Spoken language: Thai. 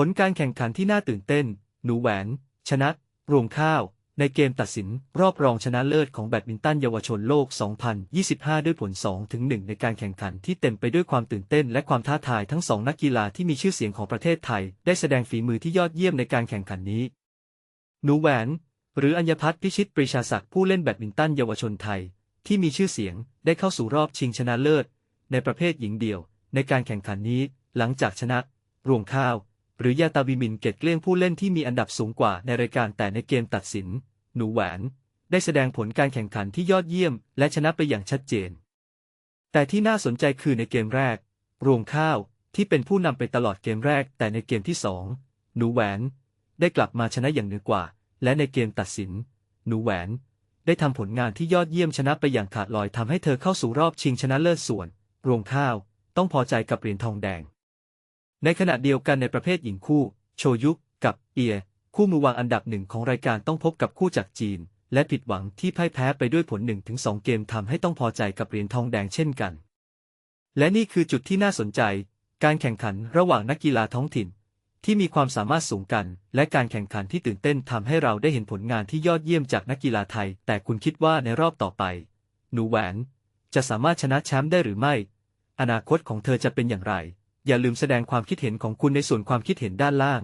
ผลการแข่งขันที่น่าตื่นเต้น หนูแหวน ชนะ รวงข้าว ในเกมตัดสินรอบรองชนะเลิศของแบดมินตันเยาวชนโลก 2025 ด้วยผล 2-1 ในการแข่งขันที่เต็มไปด้วยความตื่นเต้นและความท้าทายทั้งสองนักกีฬาที่มีชื่อเสียงของประเทศไทย ได้แสดงฝีมือที่ยอดเยี่ยมในการแข่งขันนี้ หนูแหวน หรืออัญพัฒน์พิชิตปรีชาศักดิ์ผู้เล่นแบดมินตันเยาวชนไทย ที่มีชื่อเสียงได้เข้าสู่รอบชิงชนะเลิศ ในประเภทหญิงเดี่ยว ในการแข่งขันนี้ หลังจากชนะ รวงข้าว หรือยาตาวิมินเกตเกลี้ยงผู้เล่นที่มีอันดับสูงกว่าในรายการแต่ในเกมตัดสิน หนูแหวน ได้แสดงผลการแข่งขันที่ยอดเยี่ยม และชนะไปอย่างชัดเจน แต่ที่น่าสนใจคือในเกมแรก รวงข้าวที่เป็นผู้นำไปตลอดเกมแรก แต่ในเกมที่สองหนูแหวน ได้กลับมาชนะอย่างเหนือกว่า และในเกมตัดสิน หนูแหวน ได้ทำผลงานที่ยอดเยี่ยมชนะไปอย่างขาดลอยทำให้เธอเข้าสู่รอบชิงชนะเลิศส่วน รวงข้าวต้องพอใจกับเหรียญทองแดง ในขณะเดียวกันในประเภทหญิงคู่ โชยุกับเอีย คู่มือวางอันดับหนึ่งของรายการต้องพบกับคู่จากจีน และผิดหวังที่พ่ายแพ้ไปด้วยผล 1-2 เกมทำให้ต้องพอใจกับเหรียญทองแดงเช่นกัน และนี่คือจุดที่น่าสนใจ การแข่งขันระหว่างนักกีฬาท้องถิ่น ที่มีความสามารถสูงกัน และการแข่งขันที่ตื่นเต้นทำให้เราได้เห็นผลงานที่ยอดเยี่ยมจากนักกีฬาไทย แต่คุณคิดว่าในรอบต่อไป หนูแหวน จะสามารถชนะแชมป์ได้หรือไม่ อนาคตของเธอจะเป็นอย่างไร อย่าลืมแสดงความคิดเห็นของคุณในส่วนความคิดเห็นด้านล่าง